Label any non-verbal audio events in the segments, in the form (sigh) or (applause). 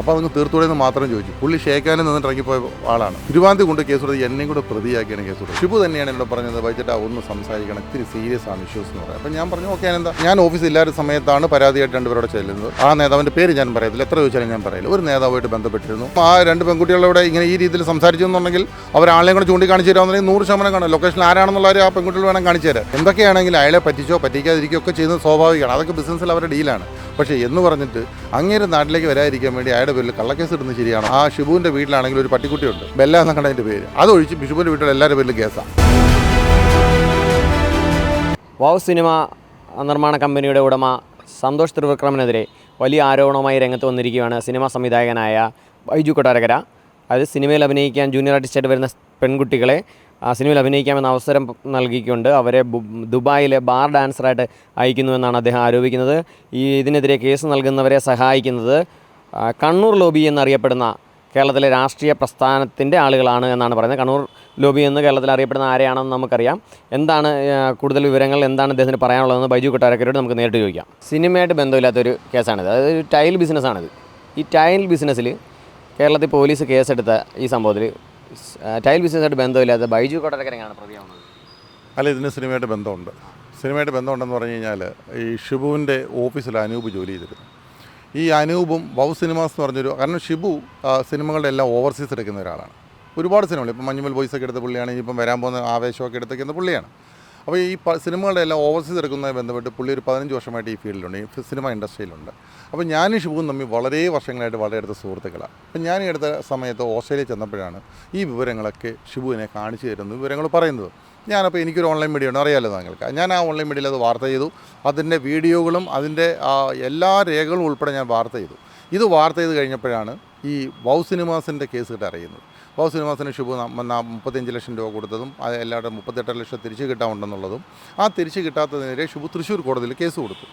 അപ്പോൾ അതങ്ങ് തീർത്തോടെന്ന് മാത്രം ചോദിച്ചു. പുള്ളി ഷേക്കാനും നിന്ന് ഇറങ്ങിപ്പോയ ആളാണ്. തിരുവാന്തി കൊണ്ട് കേസ് കൊടുത്ത് എന്നെയും കൂടെ പ്രതിയാക്കിയാണ് കേസ് കൊടുത്തത് ഷിബു തന്നെയാണ് എന്നോട് പറഞ്ഞത് വൈകിട്ട് ഒന്ന് സംസാരിക്കണം. ഇത്തിരി സീരിയസ് ആണ് ഇഷ്യൂസ് എന്ന് പറയാം. അപ്പം ഞാൻ പറഞ്ഞു ഓക്കെ എന്താ ഞാൻ ഓഫീസിൽ ഇല്ലാത്ത സമയത്താണ് പരാതിയായിട്ട് രണ്ടുപേരോട് ചെല്ലുന്നത്. ആ നേതാവിന്റെ പേര് ഞാൻ പറയത്തില്ല. എത്ര ചോദിച്ചാലും ഞാൻ പറയില്ല. ഒരു നേതാവുമായിട്ട് ബന്ധപ്പെട്ടിരുന്നു. ആ രണ്ട് പെൺകുട്ടികളോട് ഇങ്ങനെ ഈ രീതിയിൽ സംസാരിച്ചു എന്നുണ്ടെങ്കിൽ അവർ ആളെയും കൂടെ ചൂണ്ടിക്കാണിച്ചു തരാമെന്നുണ്ടെങ്കിൽ നൂറ് ശതമാനം കാണും. ലൊക്കേഷൻ ആരാണെന്നുള്ള ആ പെൺകുട്ടികൾ വേണം കാണിച്ചു തരാം എന്തൊക്കെയാണെങ്കിൽ അയാളെ പറ്റിച്ചോ പറ്റിക്കാതിരിക്കുകയോ ഒക്കെ ചെയ്യുന്നത് സ്വാഭാവികമാണ്. അതൊക്കെ ബിസിനസ്സിൽ അവരുടെ ഡീലാണ് പക്ഷേ എന്ന് പറഞ്ഞിട്ട് അങ്ങേര് നാട്ടിലേക്ക് വരാതിരിക്കാൻ വേണ്ടി അയാളുടെ പേരിൽ കള്ളക്കേസ് ഇടുന്നത് ശരിയാണ്? ആ ഷിബുവിന്റെ വീട്ടിലാണെങ്കിൽ ഒരു പട്ടിക്കുട്ടിയുണ്ട്. ബെല്ല എന്നാണ് അതിന്റെ പേര്. അതൊഴിച്ച് ബിഷുബിന്റെ വീട്ടിൽ എല്ലാവരുടെ പേരിലും കേസാണ് വാവ് സിനിമ നിർമ്മാണ കമ്പനിയുടെ ഉടമ സന്തോഷ് ത്രിവിക്രമനെതിരെ വലിയ ആരോപണവുമായി രംഗത്ത് വന്നിരിക്കുകയാണ് സിനിമാ സംവിധായകനായ ബൈജു കൊട്ടാരകര അതായത് സിനിമയിൽ അഭിനയിക്കാൻ ജൂനിയർ ആർട്ടിസ്റ്റായിട്ട് വരുന്ന പെൺകുട്ടികളെ ആ സിനിമയിൽ അഭിനയിക്കാമെന്ന അവസരം നൽകിക്കൊണ്ട് അവരെ ദുബായിലെ ബാർ ഡാൻസറായിട്ട് അയക്കുന്നുവെന്നാണ് അദ്ദേഹം ആരോപിക്കുന്നത്. ഈ ഇതിനെതിരെ കേസ് നൽകുന്നവരെ സഹായിക്കുന്നത് കണ്ണൂർ ലോബി എന്നറിയപ്പെടുന്ന കേരളത്തിലെ രാഷ്ട്രീയ പ്രസ്ഥാനത്തിന്റെ ആളുകളാണ് എന്നാണ് പറയുന്നത്. കണ്ണൂർ ലോബി എന്ന് കേരളത്തിൽ അറിയപ്പെടുന്ന ആരെയാണെന്ന് നമുക്കറിയാം. എന്താണ് കൂടുതൽ വിവരങ്ങൾ എന്താണ് അദ്ദേഹത്തിന് പറയാനുള്ളതെന്ന് ബൈജു കൊട്ടാരക്കരോട് നമുക്ക് നേരിട്ട് ചോദിക്കാം. സിനിമയായിട്ട് ബന്ധമില്ലാത്തൊരു കേസാണിത്. അതായത് ഒരു ടൈൽ ബിസിനസ്സാണിത്. ഈ ടൈൽ ബിസിനസ്സിൽ കേരളത്തിൽ പോലീസ് കേസെടുത്ത ഈ സംഭവത്തിൽ ടൈൽ ബിസിനസ്സായിട്ട് ബന്ധമില്ലാത്ത ബൈജു കൊട്ടരക്കരങ്ങാണ് പ്രതിയാവുന്നത്. അല്ല ഇതിന് സിനിമയായിട്ട് ബന്ധമുണ്ട്. സിനിമയായിട്ട് ബന്ധമുണ്ടെന്ന് പറഞ്ഞു കഴിഞ്ഞാൽ ഈ ഷിബുവിന്റെ ഓഫീസിൽ അനൂപ് ജോലി ചെയ്തിരുന്നു. ഈ അനൂപും വൗ സിനിമാസ് എന്ന് പറഞ്ഞൊരു കാരണം ഷിബു സിനിമകളുടെ എല്ലാം ഓവർസീസ് എടുക്കുന്ന ഒരാളാണ്. ഒരുപാട് സിനിമകൾ ഇപ്പം മഞ്ഞുമൽ ബോയ്സൊക്കെ എടുത്ത പുള്ളിയാണ് ഇപ്പം വരാൻ പോകുന്ന ആവേശമൊക്കെ എടുത്തേക്കുന്ന പുള്ളിയാണ്. അപ്പോൾ ഈ സിനിമകളുടെ എല്ലാം ഓവർസീസ് എടുക്കുന്നതുമായി ബന്ധപ്പെട്ട് പുള്ളി ഒരു പതിനഞ്ച് വർഷമായിട്ട് ഈ ഫീൽഡിലുണ്ട് ഈ സിനിമ ഇൻഡസ്ട്രിയിലുണ്ട്. അപ്പോൾ ഞാനും ഷിബുവും തമ്മിൽ വളരെ വർഷങ്ങളായിട്ട് വളരെ അടുത്ത സുഹൃത്തുക്കളാണ്. അപ്പം ഞാൻ എടുത്ത സമയത്ത് ഓസ്ട്രേലിയ ചെന്നപ്പോഴാണ് ഈ വിവരങ്ങളൊക്കെ ഷിബുവിനെ കാണിച്ചു തരുന്നു വിവരങ്ങൾ പറയുന്നത്. ഞാനപ്പോൾ എനിക്കൊരു ഓൺലൈൻ മീഡിയ ഉണ്ട് അറിയാമല്ലോ താങ്കൾക്ക്. ഞാൻ ആ ഓൺലൈൻ മീഡിയയിൽ അത് വാർത്ത ചെയ്തു. അതിന്റെ വീഡിയോകളും അതിന്റെ എല്ലാ രേഖകളും ഉൾപ്പെടെ ഞാൻ വാർത്ത ചെയ്തു. ഇത് വാർത്ത ചെയ്ത് കഴിഞ്ഞപ്പോഴാണ് ഈ വൗ സിനിമാസിന്റെ കേസ് കിട്ടാൻ അറിയുന്നത്. വൗ സിനിമാസിന് ഷിബു മുപ്പത്തഞ്ച് ലക്ഷം രൂപ കൊടുത്തതും അത് എല്ലാവരുടെ മുപ്പത്തെട്ട് ലക്ഷം തിരിച്ച് കിട്ടാമുണ്ടെന്നുള്ളതും ആ തിരിച്ച് കിട്ടാത്തതിനെതിരെ ശുഭു തൃശ്ശൂർ കോടതിയിൽ കേസ് കൊടുത്തു.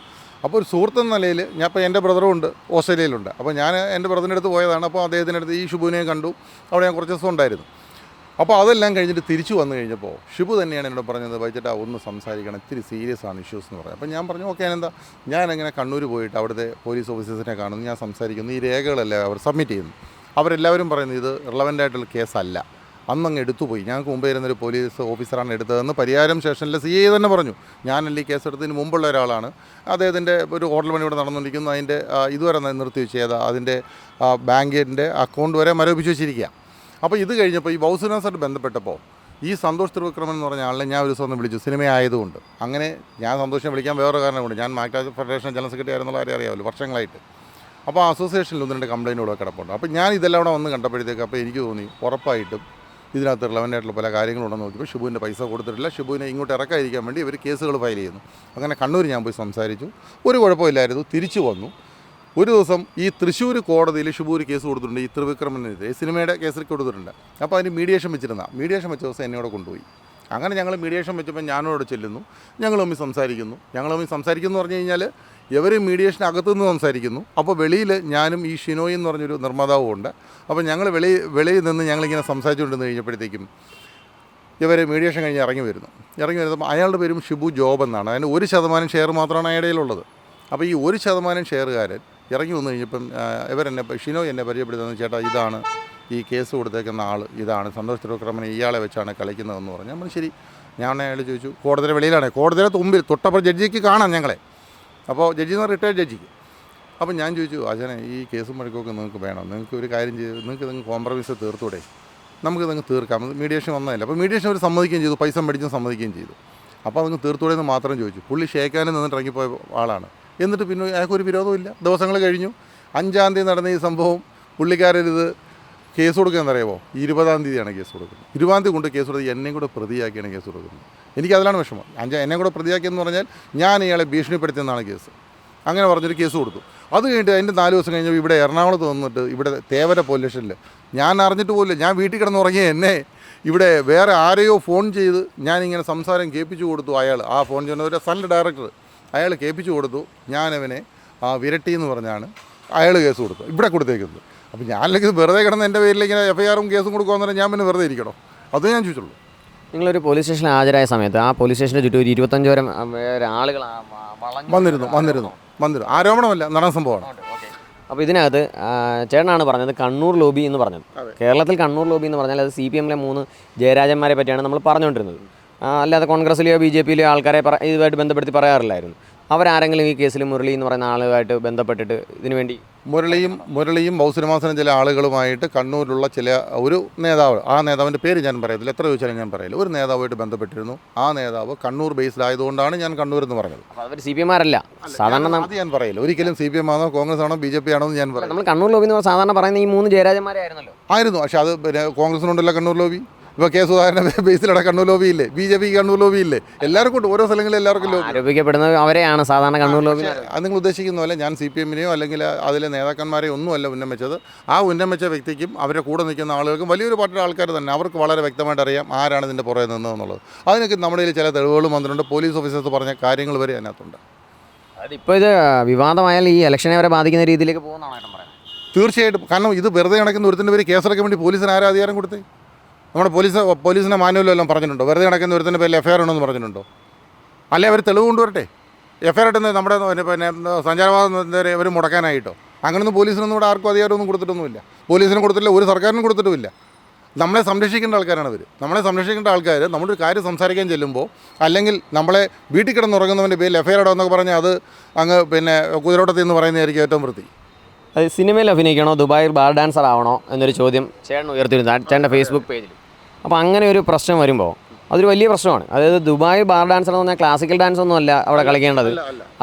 അപ്പോൾ ഒരു സുഹൃത്ത് എന്ന നിലയിൽ ഞാൻ ഇപ്പോൾ എന്റെ ബ്രദറും ഉണ്ട് ഓസ്ട്രേലിയയിലുണ്ട്. അപ്പോൾ ഞാൻ എന്റെ ബ്രദറിന്റെ അടുത്ത് പോയതാണ്. അപ്പോൾ അദ്ദേഹത്തിന്റെ അടുത്ത് ഈ ഷിബുവിനെ കണ്ടു. അവിടെ ഞാൻ കുറച്ച് ദിവസം ഉണ്ടായിരുന്നു. അപ്പോൾ അതെല്ലാം കഴിഞ്ഞിട്ട് തിരിച്ചു വന്നു കഴിഞ്ഞപ്പോൾ ഷിബു തന്നെയാണ് എന്നോട് പറഞ്ഞത് വൈകിട്ട് ഒന്ന് സംസാരിക്കണം. ഇത്തിരി സീരിയസ് ആണ് ഇഷ്യൂസ് എന്ന് പറയാം. അപ്പോൾ ഞാൻ പറഞ്ഞു ഓക്കെ എന്താ ഞാൻ എങ്ങനെ കണ്ണൂർ പോയിട്ട് അവിടുത്തെ പോലീസ് ഓഫീസേഴ്സിനെ കാണുന്നു. ഞാൻ സംസാരിക്കുന്നു. ഈ രേഖകളെല്ലാം അവർ സബ്മിറ്റ് ചെയ്യുന്നു. അവരെല്ലാവരും പറയുന്നത് ഇത് റിലവന്റ് ആയിട്ടുള്ള കേസല്ല അന്നങ്ങ് എടുത്തുപോയി ഞങ്ങൾക്ക് മുമ്പേ ഇരുന്നൊരു പോലീസ് ഓഫീസറാണ് എടുത്തതെന്ന് പരിഹാരം സ്റ്റേഷനിലെ സി ഐ തന്നെ പറഞ്ഞു. ഞാനല്ല ഈ കേസ് എടുത്തതിന് മുമ്പുള്ള ഒരാളാണ്. അദ്ദേഹത്തിന്റെ ഒരു ഹോട്ടൽ പണി ഇവിടെ നടന്നുകൊണ്ടിരിക്കുന്നു. അതിന്റെ ഇതുവരെ നിർത്തി വെച്ച് ചെയ്ത അതിന്റെ ബാങ്കിന്റെ അക്കൗണ്ട് വരെ മരവിപ്പിച്ച് വെച്ചിരിക്കുക. അപ്പോൾ ഇത് കഴിഞ്ഞപ്പോൾ ഈ ബൗസിനാസായിട്ട് ബന്ധപ്പെട്ടപ്പോൾ ഈ സന്തോഷ് തിരുവിക്രമൻ എന്ന് പറഞ്ഞ ആളിനെ ഞാൻ ഒരു ദിവസം ഒന്ന് വിളിച്ചു. സിനിമ ആയതുകൊണ്ട് അങ്ങനെ ഞാൻ സന്തോഷം വിളിക്കാൻ വേറെ കാരണം കൊണ്ട് ഞാൻ മാക്ടാ ഫെഡറേഷൻ ജനറൽ സെക്രട്ടറി ആയിരുന്നുള്ള അറിയാമല്ലോ വർഷങ്ങളായിട്ട്. അപ്പോൾ അസോസിയേഷനിൽ ഒന്ന് രണ്ട് കംപ്ലൈന്റുകളോ കിടപ്പുണ്ട്. അപ്പോൾ ഞാൻ ഇതെല്ലാം കൂടെ വന്ന് കണ്ടപ്പോഴത്തേക്ക് അപ്പോൾ എനിക്ക് തോന്നി ഉറപ്പായിട്ടും ഇതിനകത്ത് റിലവന്റ് ആയിട്ടുള്ള പല കാര്യങ്ങളുണ്ടെന്ന് നോക്കിയപ്പോൾ ഷിബുവിന്റെ പൈസ കൊടുത്തിട്ടില്ല. ഷിബുവിനെ ഇങ്ങോട്ട് ഇറക്കാതിരിക്കാൻ വേണ്ടി ഇവർ കേസുകൾ ഫയൽ ചെയ്യുന്നു. അങ്ങനെ കണ്ണൂർ ഞാൻ പോയി സംസാരിച്ചു. ഒരു കുഴപ്പമില്ലായിരുന്നു. തിരിച്ചു വന്നു. ഒരു ദിവസം ഈ തൃശ്ശൂർ കോടതിയിൽ ഷുബൂർ കേസ് കൊടുത്തിട്ടുണ്ട് ഈ ത്രിവിക്രമനെതിരെ സിനിമയുടെ കേസിൽ കൊടുത്തിട്ടുണ്ട്. അപ്പോൾ അതിന് മീഡിയേഷൻ വെച്ചിരുന്ന മീഡിയേഷൻ വെച്ച ദിവസം എന്നോട് കൊണ്ടുപോയി. അങ്ങനെ ഞങ്ങൾ മീഡിയേഷൻ വെച്ചപ്പോൾ ഞാനോട് ചെല്ലുന്നു. ഞങ്ങൾ തമ്മിൽ സംസാരിക്കുന്നു. ഞങ്ങൾ തമ്മിൽ സംസാരിക്കുന്നു എന്ന് പറഞ്ഞു കഴിഞ്ഞാൽ ഇവർ മീഡിയേഷൻ അകത്തുനിന്ന് സംസാരിക്കുന്നു. അപ്പോൾ വെളിയിൽ ഞാനും ഈ ഷിനോയി എന്ന് പറഞ്ഞൊരു നിർമ്മാതാവും ഉണ്ട്. അപ്പോൾ ഞങ്ങൾ വെളി വെളിയിൽ നിന്ന് ഞങ്ങളിങ്ങനെ സംസാരിച്ചുകൊണ്ടിരുന്ന് കഴിഞ്ഞപ്പോഴത്തേക്കും ഇവർ മീഡിയേഷൻ കഴിഞ്ഞ് ഇറങ്ങി വരുന്നു. ഇറങ്ങി വരുമ്പോൾ അയാളുടെ പേരും ഷിബു ജോബ് എന്നാണ്. അതിന് ഒരു ശതമാനം ഷെയർ മാത്രമാണ് അയാളുടെ ഉള്ളത് അപ്പോൾ ഈ ഒരു ശതമാനം ഷെയറുകാരൻ ഇറങ്ങി വന്നു കഴിഞ്ഞപ്പം ഇവരെന്നെ ഷിനോ എന്നെ പരിചയപ്പെടുത്തുന്നത് ചേട്ടാ ഇതാണ് ഈ കേസ് കൊടുത്തേക്കുന്ന ആൾ ഇതാണ് സന്തോഷ് തിരുവക്രമനെ ഇയാളെ വെച്ചാണ് കളിക്കുന്നതെന്ന് പറഞ്ഞു. നമ്മൾ ശരി ഞാൻ അയാൾ ചോദിച്ചു കോടതിയുടെ വെളിയിലാണ്. കോടതിയുടെ തുമ്പിൽ തൊട്ടപ്പോൾ ജഡ്ജിക്ക് കാണാം ഞങ്ങളെ. അപ്പോൾ ജഡ്ജി എന്ന് റിട്ടയർഡ് ജഡ്ജിക്ക് അപ്പം ഞാൻ ചോദിച്ചു അച്ഛനെ ഈ കേസും വഴക്കൊക്കെ നിങ്ങൾക്ക് വേണം? നിങ്ങൾക്ക് ഒരു കാര്യം ചെയ്ത് നിങ്ങൾക്ക് നിങ്ങൾ കോംപ്രമൈസ് തീർത്തൂടെ? നമുക്ക് ഇതങ്ങ് തീർക്കാം. മീഡിയേഷൻ വന്നതല്ല. അപ്പോൾ മീഡിയേഷൻ അവർ സമ്മതിക്കുകയും ചെയ്തു പൈസ മേടിച്ചും സമ്മതിക്കുകയും ചെയ്തു. അപ്പോൾ അതങ്ങ് തീർത്തൂടെ എന്ന് മാത്രം ചോദിച്ചു. പുള്ളി ഷേക്കാനും നിന്നിട്ട് ഇറങ്ങിപ്പോയ ആളാണ്. എന്നിട്ട് പിന്നെ അയാൾക്ക് ഒരു വിരോധമില്ല ദിവസങ്ങൾ കഴിഞ്ഞു. അഞ്ചാം തീയതി നടന്ന ഈ സംഭവം പുള്ളിക്കാരരുത് കേസ് കൊടുക്കുക എന്നറിയാമോ ഇരുപതാം തീയതിയാണ് കേസ് കൊടുക്കുന്നത്. ഇരുപതാം തീയതി കൊണ്ട് കേസ് കൊടുത്ത് എന്നെയും കൂടെ പ്രതിയാക്കിയാണ് കേസ് കൊടുക്കുന്നത്. എനിക്ക് അതിലാണ് വിഷമം. അഞ്ചാം എന്നെ കൂടെ പ്രതിയാക്കിയെന്ന് പറഞ്ഞാൽ ഞാൻ ഇയാളെ ഭീഷണിപ്പെടുത്തിയെന്നാണ് കേസ്. അങ്ങനെ പറഞ്ഞൊരു കേസ് കൊടുത്തു. അത് കഴിഞ്ഞിട്ട് അതിന്റെ നാല് ദിവസം കഴിഞ്ഞപ്പോൾ ഇവിടെ എറണാകുളത്ത് വന്നിട്ട് ഇവിടെ തേവര പോലീസ് സ്റ്റേഷനിൽ ഞാൻ അറിഞ്ഞിട്ട് പോലും ഞാൻ വീട്ടിൽ കിടന്ന് ഉറങ്ങിയ എന്നെ ഇവിടെ വേറെ ആരെയോ ഫോൺ ചെയ്ത് ഞാനിങ്ങനെ സംസാരം കേൾപ്പിച്ചു കൊടുത്തു അയാൾ. ആ ഫോൺ ചെയ്യുന്നവരെ സൺ ഡയറക്ടർ അയാൾ കേൾപ്പിച്ചു കൊടുത്തു ഞാനവനെ ആ വിരട്ടി എന്ന് പറഞ്ഞാണ് അയാൾ കേസ് കൊടുത്തു ഇവിടെ കൊടുത്തേക്കുന്നത്. അപ്പോൾ ഞാനില്ലെങ്കിൽ വെറുതെ കിടന്ന് എന്റെ പേരിൽ ഇങ്ങനെ എഫ് ഐ ആറും കേസും കൊടുക്കുമെന്ന് പറഞ്ഞാൽ ഞാൻ പിന്നെ വെറുതെ ഇരിക്കണോ? അത് ഞാൻ ചോദിച്ചുള്ളൂ. നിങ്ങളൊരു പോലീസ് സ്റ്റേഷനിൽ ഹാജരായ സമയത്ത് ആ പോലീസ് സ്റ്റേഷന്റെ ചുറ്റും ഒരു ഇരുപത്തഞ്ചോരം ആ, ആളുകൾ വന്നിരുന്നു വന്നിരുന്നു വന്നിരുന്നു. ആരോപണമല്ല നടന്ന സംഭവമാണ്. അപ്പോൾ ഇതിനകത്ത് ചേട്ടനാണ് പറഞ്ഞത് കണ്ണൂർ ലോബി എന്ന് പറഞ്ഞത്. കേരളത്തിൽ കണ്ണൂർ ലോബി എന്ന് പറഞ്ഞാൽ അത് സി പി എമ്മിലെ മൂന്ന് ജയരാജന്മാരെ പറ്റിയാണ് നമ്മൾ പറഞ്ഞുകൊണ്ടിരുന്നത്. അല്ലാതെ കോൺഗ്രസ്സിലെയോ ബി ജെ പിയിലെയോ ആൾക്കാരെ പറ ഇതുമായിട്ട് ബന്ധപ്പെടുത്തി പറയാറില്ലായിരുന്നു. അവരാരെങ്കിലും ഈ കേസിൽ മുരളി എന്ന് പറയുന്ന ആളുമായിട്ട് ബന്ധപ്പെട്ടിട്ട് ഇതിനു വേണ്ടി മുരളിയും മുരളിയും ബൗസിനിവാസനും ചില ആളുകളുമായിട്ട് കണ്ണൂരിലുള്ള ചില ഒരു നേതാവ് ആ നേതാവിന്റെ പേര് ഞാൻ പറയത്തില്ല എത്ര ചോദിച്ചാലും ഞാൻ പറയില്ല. ഒരു നേതാവുമായിട്ട് ബന്ധപ്പെട്ടിരുന്നു. ആ നേതാവ് കണ്ണൂർ ബേസ്ഡ് ആയതുകൊണ്ടാണ് ഞാൻ കണ്ണൂർ എന്ന് പറഞ്ഞത്. അവർ സി പി എമാരല്ല സാധാരണ അത് ഞാൻ പറയില്ല. ഒരിക്കലും സി പി എം ആണോ കോൺഗ്രസ് ആണോ ബി ജെ പി ആണോ എന്ന് ഞാൻ പറയും നമ്മൾ കണ്ണൂർ ലോബി എന്ന് സാധാരണ പറയുന്ന ഈ മൂന്ന് ജയരാജന്മാരെ ആയിരുന്നല്ലോ. ആയിരുന്നു. പക്ഷേ അത് പിന്നെ കോൺഗ്രസിനുണ്ടല്ലോ കണ്ണൂർ ലോബി. ഇപ്പോൾ കെ സുധാകരന്റെ (laughs) ബേസിലടെ കണ്ണൂർ ലോബി ഇല്ലേ? B J P Kannur lobby ഇല്ലേ? എല്ലാവർക്കും ഉണ്ട്. ഓരോ സ്ഥലങ്ങളിൽ എല്ലാവർക്കും ലോബി ആരോപിക്കപ്പെടുന്നത് അവരെയാണ്. സാധാരണ കണ്ണൂർ ലോബി അത് നിങ്ങൾ ഉദ്ദേശിക്കുന്ന പോലെ ഞാൻ സി പി എമ്മിനെയോ അല്ലെങ്കിൽ അതിലെ നേതാക്കന്മാരെയോ ഒന്നുമല്ല ഉന്നം വെച്ചത് ആ ഉന്നം വെച്ച വ്യക്തിക്കും അവരെ കൂടെ നിൽക്കുന്ന ആളുകൾക്കും വലിയൊരു പാർട്ടിയുടെ ആൾക്കാർ തന്നെ. അവർക്ക് വളരെ വ്യക്തമായിട്ട് അറിയാം ആരാണ് ഇതിന്റെ പുറകെ നിന്നതെന്നുള്ളത് അതിനൊക്കെ നമ്മുടെ കയ്യിൽ ചില തെളിവുകളും വന്നിട്ടുണ്ട്. പോലീസ് ഓഫീസേഴ്സ് പറഞ്ഞ കാര്യങ്ങൾ വരെ അതിനകത്തുണ്ട്. അതായത് ഇപ്പോൾ ഇത് വിവാദമായാൽ ഈ ഇലക്ഷനെ വരെ ബാധിക്കുന്ന രീതിയിലേക്ക് പോകുന്നതാണ് പറയുന്നത്. തീർച്ചയായിട്ടും. കാരണം ഇത് വെറുതെ നടക്കുന്ന ഒരുത്തിന്റെ പേര് കേസെടുക്കാൻ വേണ്ടി പോലീസിന് ആരാധികാരം കൊടുത്തേ? നമ്മുടെ പോലീസ് പോലീസിന്റെ മാനുവലും എല്ലാം പറഞ്ഞിട്ടുണ്ടോ? വെറുതെ നടക്കുന്ന ഒരുത്തിന്റെ പേരിൽ എഫ്ഐആർ ഉണ്ടെന്ന് പറഞ്ഞിട്ടുണ്ടോ? അല്ലെ അവർ തെളിവ് കൊണ്ടുവരട്ടെ? എഫ്ഐആർ ഇട്ടുന്നത് നമ്മുടെ പിന്നെ സഞ്ചാരവാദം അവർ മുടക്കാനായിട്ടോ? അങ്ങനൊന്നും പോലീസിനൊന്നും ഇവിടെ ആർക്കും അധികാരമൊന്നും കൊടുത്തിട്ടൊന്നുമില്ല. പോലീസിനും കൊടുത്തിട്ടില്ല ഒരു സർക്കാരിനും കൊടുത്തിട്ടുമില്ല. നമ്മളെ സംരക്ഷിക്കേണ്ട ആൾക്കാരാണ് അവർ നമ്മളെ സംരക്ഷിക്കേണ്ട ആൾക്കാർ നമ്മളൊരു കാര്യം സംസാരിക്കാൻ ചെല്ലുമ്പോൾ അല്ലെങ്കിൽ നമ്മളെ വീട്ടിൽ കിടന്നുറങ്ങുന്നവന്റെ പേരിൽ എഫ്ഐആർ ഇടാമെന്നൊക്കെ പറഞ്ഞാൽ അത് അങ്ങ് പിന്നെ കുതിരോട്ടത്തിൽ എന്ന് പറയുന്നതായിരിക്കും ഏറ്റവും വൃത്തി. സിനിമയിൽ അഭിനയിക്കണോ? ദുബായിൽ ബാർ ഡാൻസർ ആവണോ? എന്നൊരു ചോദ്യം ചേട്ടൻ ഉയർത്തിയിരുന്നു. ചേട്ടന്റെ ഫേസ്ബുക്ക് പേജിൽ അപ്പോൾ അങ്ങനെ ഒരു പ്രശ്നം വരുമ്പോൾ അതൊരു വലിയ പ്രശ്നമാണ്. അതായത് ദുബായ് ബാർ ഡാൻസർ എന്ന് പറഞ്ഞാൽ ക്ലാസിക്കൽ ഡാൻസ് ഒന്നും അല്ല അവിടെ കളിക്കേണ്ടത്.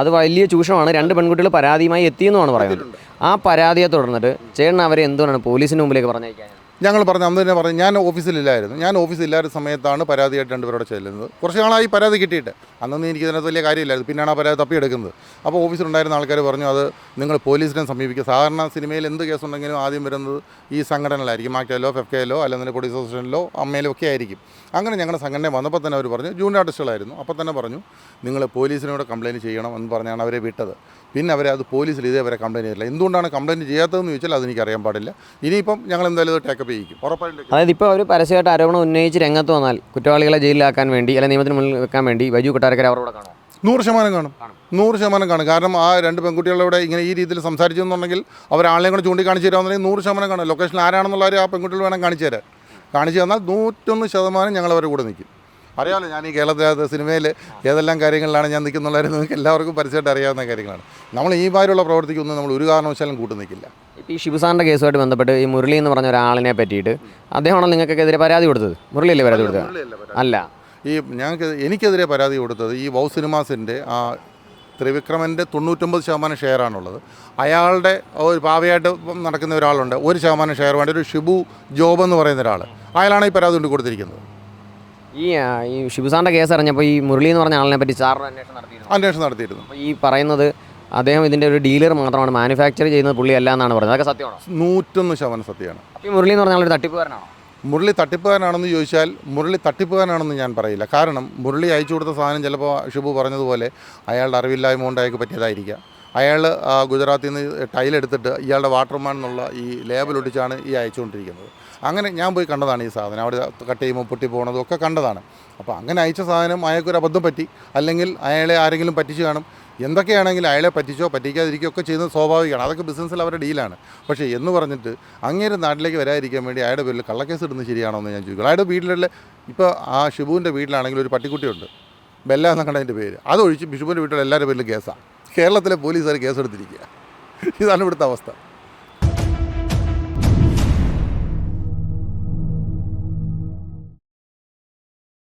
അത് വലിയ ചൂഷണമാണ്. രണ്ട് പെൺകുട്ടികൾ പരാതിയുമായി എത്തിയെന്നുമാണ് പറയുന്നത്. ആ പരാതിയെ തുടർന്നിട്ട് ചേട്ടൻ അവരെ എന്തുകൊണ്ടാണ് പോലീസിന് മുമ്പിലേക്ക് പറഞ്ഞയക്കാൻ ഞങ്ങൾ പറഞ്ഞു അന്ന് തന്നെ പറഞ്ഞു ഞാൻ ഓഫീസിലില്ലായിരുന്നു. ഞാൻ ഓഫീസിലില്ലാത്ത സമയത്താണ് പരാതിയായിട്ട് രണ്ടുപേരോടെ ചെല്ലുന്നത്. കുറച്ച് നാളായി പരാതി കിട്ടിയിട്ട്. അന്നൊന്നും എനിക്ക് ഇതിനകത്ത് വലിയ കാര്യമില്ലായിരുന്നു. പിന്നെയാണ് ആ പരാതി തപ്പിയെടുക്കുന്നത്. അപ്പോൾ ഓഫീസിലുണ്ടായിരുന്ന ആൾക്കാർ പറഞ്ഞു അത് നിങ്ങൾ പോലീസിനെ സമീപിക്കുക. സാധാരണ സിനിമയിൽ എന്ത് കേസുണ്ടെങ്കിലും ആദ്യം വരുന്നത് ഈ സംഘടനകളായിരിക്കും. മാക്ടയിലോ ലോ അല്ലെങ്കിൽ പോലീസ് അസോസിയേഷനിലോ അമ്മയിലോ ഒക്കെ ആയിരിക്കും. അങ്ങനെ ഞങ്ങളുടെ സംഘടന വന്നപ്പോൾ തന്നെ അവർ പറഞ്ഞു ജൂൺ ആർട്ടിസ്റ്റുകളായിരുന്നു അപ്പോൾ തന്നെ പറഞ്ഞു നിങ്ങൾ പോലീസിനോട് കംപ്ലയിന്റ് ചെയ്യണം എന്ന് പറഞ്ഞാണ് അവരെ വിട്ടത്. പിന്നെ അവരെ അത് പോലീസിൽ ഇതേവരെ കംപ്ലയിന്റ് ചെയ്തില്ല എന്തുകൊണ്ടാണ് കംപ്ലയിന്റ് ചെയ്യാത്തതെന്ന് ചോദിച്ചാൽ അതെനിക്ക് അറിയാൻ പാടില്ല. ഇനിയിപ്പം ഞങ്ങൾ എന്തായാലും ടേക്കപ്പ് അതായത് ഇപ്പോൾ അവർ പരസ്യമായിട്ട് ആരോപണം ഉന്നയിച്ച് രംഗത്ത് വന്നാൽ കുറ്റവാളികളെ ജയിലിലാക്കാൻ വേണ്ടി അല്ലെങ്കിൽ നിയമത്തിന് മുന്നിൽ വെക്കാൻ വേണ്ടി വൈജു കൊട്ടാരക്കര അവരോട് കാണും നൂറ് ശതമാനം കാണും. നൂറ് ശതമാനം കാണും. കാരണം ആ രണ്ട് പെൺകുട്ടികളോട് ഇങ്ങനെ ഈ രീതിയിൽ സംസാരിച്ചെന്നുണ്ടെങ്കിൽ അവർ ആളെയും കൂടെ ചൂണ്ടിക്കാണിച്ച് തരാമെന്നുണ്ടെങ്കിൽ നൂറ് ശതമാനം കാണും. ലൊക്കേഷൻ ആരാണെന്നുള്ളവർ ആ പെൺകുട്ടികൾ വേണം കാണിച്ചു തരാൻ. കാണിച്ചു തന്നാൽ നൂറ്റൊന്ന് ശതമാനം ഞങ്ങൾ അവരുടെ കൂടെ നിൽക്കും. അറിയാമല്ലോ ഞാൻ ഈ കേരളത്തിലെ സിനിമയിൽ ഏതെല്ലാം കാര്യങ്ങളിലാണ് ഞാൻ നിൽക്കുന്നുള്ളവരെ നിങ്ങൾക്ക് എല്ലാവർക്കും പരസ്യമായിട്ട് അറിയാവുന്ന കാര്യങ്ങളാണ്. നമ്മൾ ഈ മാതിരിയുള്ള പ്രവർത്തിക്കൊന്നും നമ്മൾ ഒരു കാരണവശാലും കൂട്ടു നിൽക്കില്ല ഈ ഷിബുസാറിന്റെ കേസുമായിട്ട് ബന്ധപ്പെട്ട് ഈ മുരളി എന്ന് പറഞ്ഞ ഒരാളിനെ പറ്റിയിട്ട് അദ്ദേഹമാണോ നിങ്ങൾക്കെതിരെ പരാതി കൊടുത്തത്? മുരളിയല്ലേ പരാതി കൊടുത്തത്? അല്ല. ഈ ഞങ്ങൾക്ക് എനിക്കെതിരെ പരാതി കൊടുത്തത് ഈ വൗ സിനിമാസിന്റെ ആ ത്രിവിക്രമന്റെ തൊണ്ണൂറ്റൊമ്പത് ശതമാനം ഷെയറാണുള്ളത്. അയാളുടെ ഒരു പാവയായിട്ട് നടക്കുന്ന ഒരാളുണ്ട്. ഒരു ശതമാനം ഷെയർ വേണ്ട. ഒരു ഷിബു ജോബ് എന്ന് പറയുന്ന ഒരാൾ അയാളാണ് ഈ പരാതി കൊണ്ട് കൊടുത്തിരിക്കുന്നത്. ഈ ഈ ഷിബുസാറിന്റെ കേസ് അറിഞ്ഞപ്പോൾ ഈ മുരളി എന്ന് പറഞ്ഞ ആളിനെ പറ്റി സാറിന് അന്വേഷണം നടത്തിയിരുന്നു. അന്വേഷണം നടത്തിയിരുന്നു. ഈ പറയുന്നത് അദ്ദേഹം ഇതിന്റെ ഒരു ഡീലർ മാത്രമാണ് മാനുഫാക്ചർ ചെയ്യുന്നത് പുള്ളിയല്ല എന്നാണ് പറയുന്നത് അതൊക്കെ സത്യമാണോ? നൂറ്റൊന്ന് ശതമാനം സത്യമാണ്. അപ്പോൾ ഈ മുരളി എന്ന് പറഞ്ഞാൽ ഒരു തട്ടിപ്പുകാരനാണോ? മുരളി തട്ടിപ്പുകാരനാണെന്ന് ചോദിച്ചാൽ മുരളി തട്ടിപ്പുകാരനാണെന്ന് ഞാൻ പറയില്ല. കാരണം മുരളി അയച്ചു കൊടുത്ത സാധനം ചിലപ്പോൾ ഷിബു പറഞ്ഞതുപോലെ അയാളുടെ അറിവില്ലായ്മ കൊണ്ട് അയാൾക്ക് പറ്റിയതായിരിക്കാം. അയാൾ ഗുജറാത്തിൽ നിന്ന് ടൈലെടുത്തിട്ട് ഇയാളുടെ വാട്ടർമാൻ എന്നുള്ള ഈ ലേബൽ ഒട്ടിച്ചാണ് ഈ അയച്ചുകൊണ്ടിരിക്കുന്നത്. അങ്ങനെ ഞാൻ പോയി കണ്ടതാണ് ഈ സാധനം. അവിടെ കട്ട് ചെയ്യുമ്പോൾ പൊട്ടി പോകണതും ഒക്കെ കണ്ടതാണ്. അപ്പോൾ അങ്ങനെ അയച്ച സാധനം അയാൾക്കൊരു അബദ്ധം പറ്റി. അല്ലെങ്കിൽ അയാളെ ആരെങ്കിലും പറ്റിച്ച് കാണും. എന്തൊക്കെയാണെങ്കിലും അയാളെ പറ്റിച്ചോ പറ്റിക്കാതിരിക്കോ ഒക്കെ ചെയ്യുന്നത് സ്വാഭാവികമാണ്. അതൊക്കെ ബിസിനസ്സിൽ അവരുടെ ഡീലാണ് പക്ഷേ എന്ന് പറഞ്ഞിട്ട് അങ്ങേര് നാട്ടിലേക്ക് വരാതിരിക്കാൻ വേണ്ടി അയാളുടെ പേരിൽ കള്ളക്കേസ് ഇടുന്നത് ശരിയാണോ എന്ന് ഞാൻ ചോദിക്കും. അയാളുടെ വീട്ടിലുള്ള ഇപ്പോൾ ആ ഷിബുവിന്റെ വീട്ടിലാണെങ്കിൽ ഒരു പട്ടിക്കുട്ടിയുണ്ട്. ബെല്ല എന്നൊക്കെ അതിന്റെ പേര് അതൊഴിച്ച് ബിഷുവിന്റെ വീട്ടിലുള്ള എല്ലാവരുടെ പേരിലും കേസാണ് കേരളത്തിലെ പോലീസുകാർ കേസെടുത്തിരിക്കുക. ഇതാണ് ഇവിടുത്തെ അവസ്ഥ.